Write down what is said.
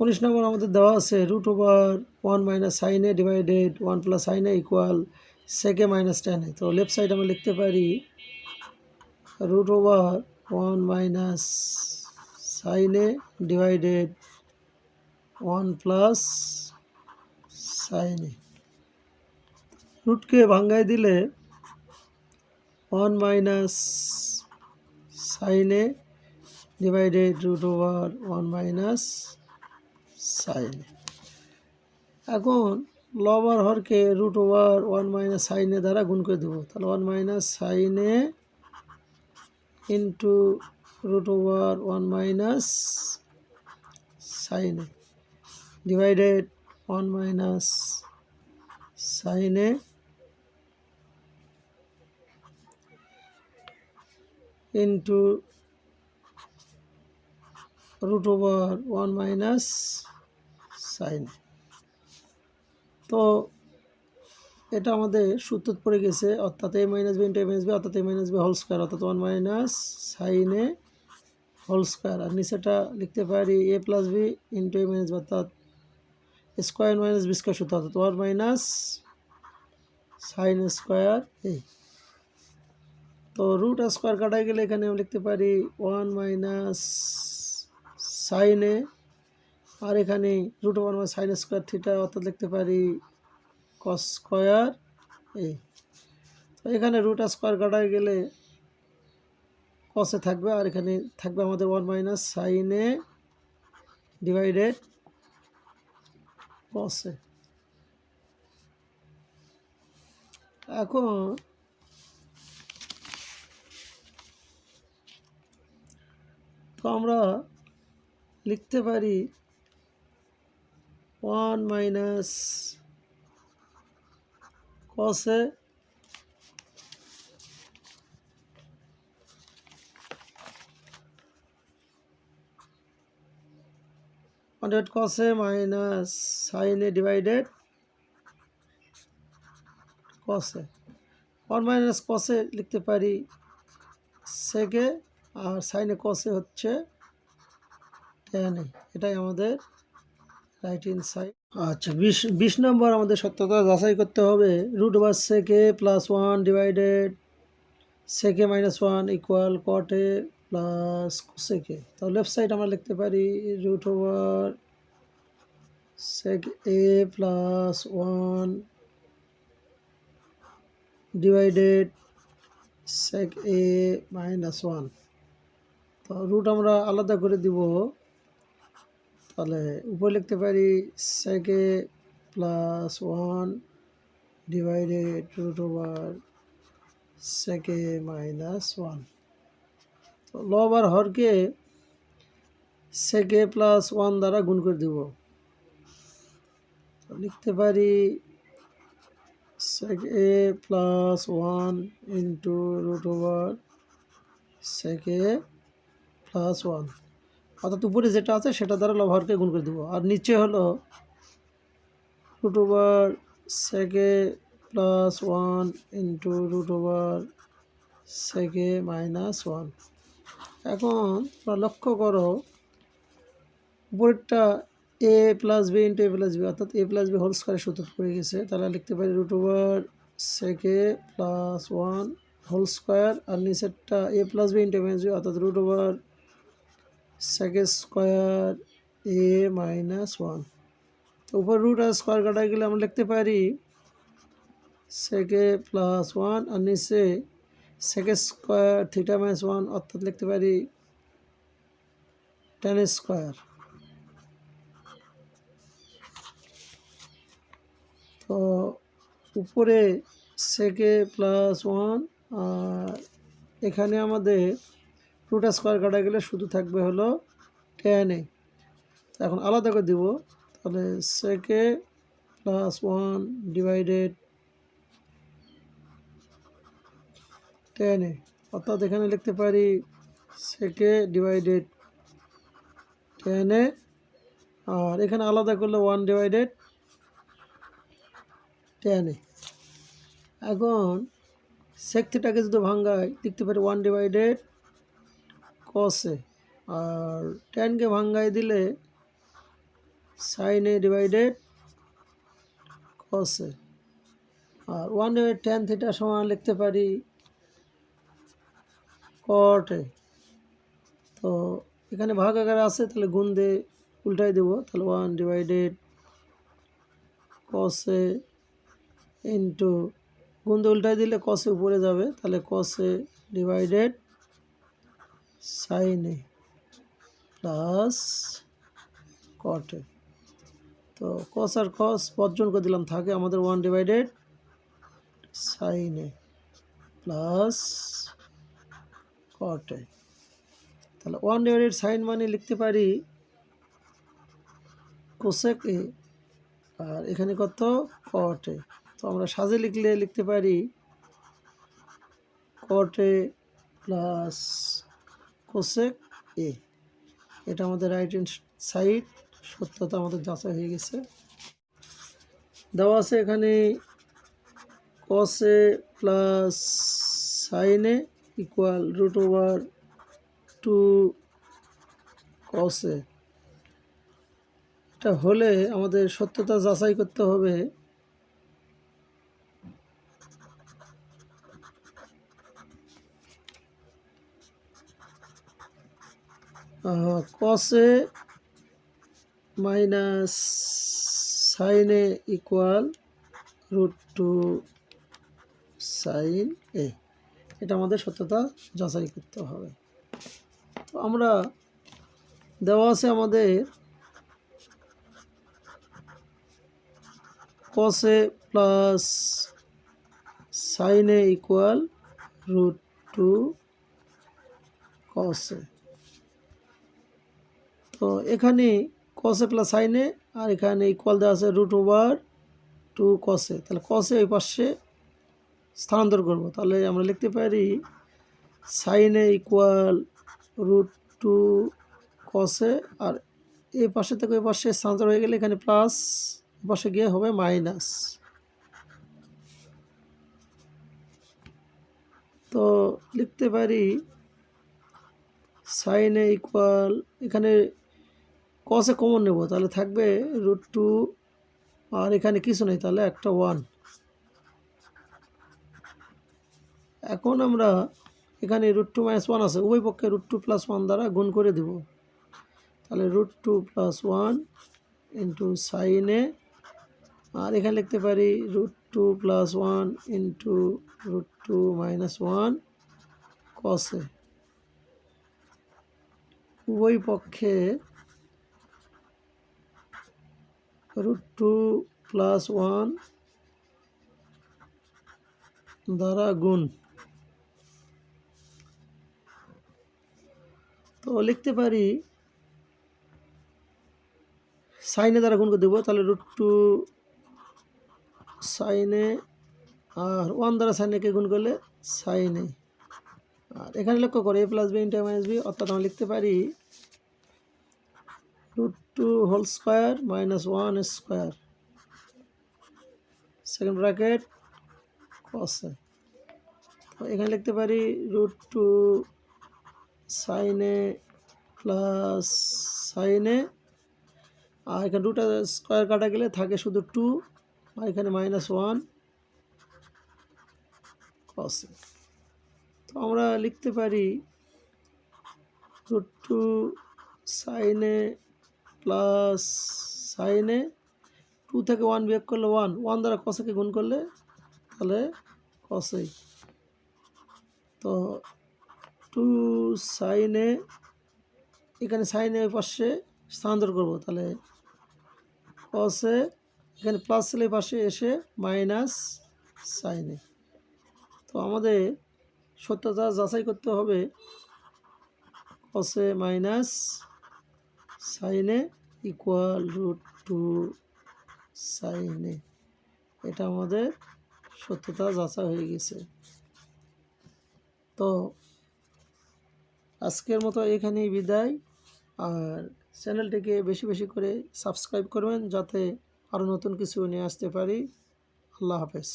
উনিশ নম্বর আমাদের দেওয়া আছে root over one minus sine A divided one plus sine A equal sec minus tan A তো left side আমরা লিখতে পারি root over one minus sine A divided one plus sine A রুটকে ভাঙ্গায় দিলে one minus sine A divided root over one minus sine. এখন লবার হরকে root over one minus সাইনে দ্বারা গুণ করে দেবো। তাহলে one minus sine A into root over one minus সাইনে ডিভাইডেড ওয়ান মাইনাস সাইনে into root over one minus sine. তো এটা আমাদের সূত্র পড়ে গেছে, অর্থাৎ A minus B into A minus B অর্থাৎ A minus B whole square অর্থাৎ one minus sine A whole square আর নিচেটা লিখতে পারি A plus B into A minus B অর্থাৎ স্কোয়ার মাইনাস বি স্কোয়ার সূত্র, অর্থাৎ one minus sine square A তো root square কাটা গেলে এখানে আমরা লিখতে পারি ওয়ান মাইনাস সাইন এ আর এখানে root one minus sine square theta অর্থাৎ লিখতে পারি কস স্কোয়ার এ তো এখানে রুট স্কোয়ার কাটা গেলে কসে থাকবে আর এখানে থাকবে আমাদের ওয়ান মাইনাস সাইনে ডিভাইডেড কসে এখন তো আমরা লিখতে পারি one minus cos A hundred cos A minus sine A divided cos A. One minus cos A লিখতে পারি সেকে, আর সাইনে কসে হচ্ছে টেনে। এটাই আমাদের রাইট ইন সাইড আচ্ছা বিশ বিশ নম্বর আমাদের সত্যতা যাচাই করতে হবে। Root over sec A plus one divided sec A minus one equal cot A plus sec A তো লেফট সাইড আমরা লিখতে পারি root over sec A plus one divided sec A minus one তো রুট আমরা আলাদা করে দিব। তাহলে উপরে লিখতে পারি sec A plus one divided root over sec A minus one তো লব আর হরকে সেকে প্লাস ওয়ান দ্বারা গুণ করে দেব। লিখতে পারি sec plus one into root over sec A plus one অর্থাৎ উপরে যেটা আছে সেটা দ্বারা লবহরকে গুণ করে দেবো। আর নিচে হলো root over sec A plus one into root over sec A minus one এখন তোমরা লক্ষ্য করো, উপরেরটা A plus B into A plus B অর্থাৎ এ প্লাস বি হোল স্কোয়ারের সূত্র পড়ে গেছে। তাহলে লিখতে পারি root over sec A plus one whole square আর নিচেরটা A plus B into A minus B অর্থাৎ root over sec A square A minus one তো উপর রুট আর স্কোয়ার কাটা গেলে আমরা লিখতে পারি সেকে প্লাস ওয়ান আর নিচে সেকে স্কোয়ার থিটা মাইনাস ওয়ান অর্থাৎ লিখতে পারি টেন স্কোয়ার তো উপরে সেকে প্লাস ওয়ান আর এখানে আমাদের রুটা স্কোয়ার কাটা গেলে শুধু থাকবে হলো টেন এ এখন আলাদা করে দিব। তাহলে sec A plus one divided tan A অর্থাৎ এখানে লিখতে পারি সেকে ডিভাইডেড টেন এ আর এখানে আলাদা করলে ওয়ান ডিভাইডেড টেন এ এখন সেক থিটাকে যদি ভাঙ্গায় লিখতে পারি ওয়ান ডিভাইডেড কসে আর টেনকে ভাঙ্গাই দিলে সাইন ডিভাইডেড কস আর ওয়ান ডিভাইড টেন থিটা সমান লিখতে পারি কট তো এখানে ভাগ আকারে আছে, তাহলে গুণ দিয়ে উল্টাই দেবো। তাহলে ওয়ান ডিভাইডেড কসে ইন্টু গুণ দিয়ে উল্টাই দিলে কসে উপরে যাবে। তাহলে কসে ডিভাইডেড সাইনে প্লাস কটে তো কস আর কস বর্জন করে দিলাম, থাকে আমাদের ওয়ান ডিভাইডেড সাইনে প্লাস কটে তাহলে ওয়ান ডিভাইডেড সাইন মানে লিখতে পারি কোসেক এ, আর এখানে কত? কট তো আমরা সাজে লিখলে লিখতে পারি কট প্লাস কোসেক, এ, এটা আমাদের রাইট হ্যান্ড সাইড সত্যতা আমাদের যাচাই হয়ে গেছে। দেওয়া আছে এখানে কসে প্লাস সাইনে ইকুয়াল রুট ওভার টু কসে এটা হলে আমাদের সত্যতা যাচাই করতে হবে। Cos A minus sine A equal root two sine A এটা আমাদের সত্যতা যাচাই করতে হবে। তো আমরা দেওয়া আছে আমাদের cos A plus sine A equal root two cos A তো এখানে কসে প্লাস সাইনে আর এখানে ইকুয়াল দেওয়া আছে রুট ওভার টু কসে তাহলে কসে ওই পাশে স্থানান্তর করব। তাহলে আমরা লিখতে পারি সাইনে ইকুয়াল রুট টু কসে আর এই পাশে থেকে ওই পাশে স্থানান্তর হয়ে গেলে এখানে প্লাস পাশে গিয়ে হবে মাইনাস তো লিখতে পারি সাইনে ইকুয়াল এখানে কসে কমন নেব, তাহলে থাকবে রুট টু আর এখানে কিছু নেই, তাহলে একটা ওয়ান এখন আমরা এখানে রুট টু মাইনাস ওয়ান আছে, উভয় পক্ষে রুট টু প্লাস ওয়ান দ্বারা গুণ করে দেব। তাহলে root two plus one into sine A আর এখানে লিখতে পারি root two plus one into root two minus one cos A উভয় পক্ষে রুট টু প্লাস ওয়ান দ্বারা গুণ। তো লিখতে পারি সাইনে দ্বারা গুণ করে দেবো, তাহলে রুট টু সাইনে আর ওয়ান দ্বারা সাইনেকে গুণ করলে সাইনে আর এখানে লক্ষ্য করে A plus B into minus B অর্থাৎ আমরা লিখতে পারি root two whole square minus one square second bracket cos A তো এখানে লিখতে পারি রুট টু সাইনে প্লাস সাইনে আর এখানে রুট স্কোয়ার কাটা গেলে থাকে শুধু টু আর এখানে মাইনাস ওয়ান কসে তো আমরা লিখতে পারি root two sine A plus sine A two থেকে ওয়ান বিয়োগ করলে ওয়ান ওয়ান দ্বারা কষাকে গুণ করলে তাহলে কষাই তো টু সাইনে এখানে সাইনে ওই পাশে স্থানান্তর করব, তাহলে কসে এখানে প্লাস ছেলে পাশে এসে মাইনাস সাইনে তো আমাদের সত্যতা যাচাই করতে হবে কসে মাইনাস সাইনে ইকুয়াল রুট টু সাইনে এটা আমাদের সত্যতা যাচা হয়ে গেছে। তো আজকের মতো এখানেই বিদায়। আর চ্যানেলটিকে বেশি বেশি করে সাবস্ক্রাইব করবেন যাতে আরও নতুন কিছু নিয়ে আসতে পারি। আল্লাহ হাফেজ।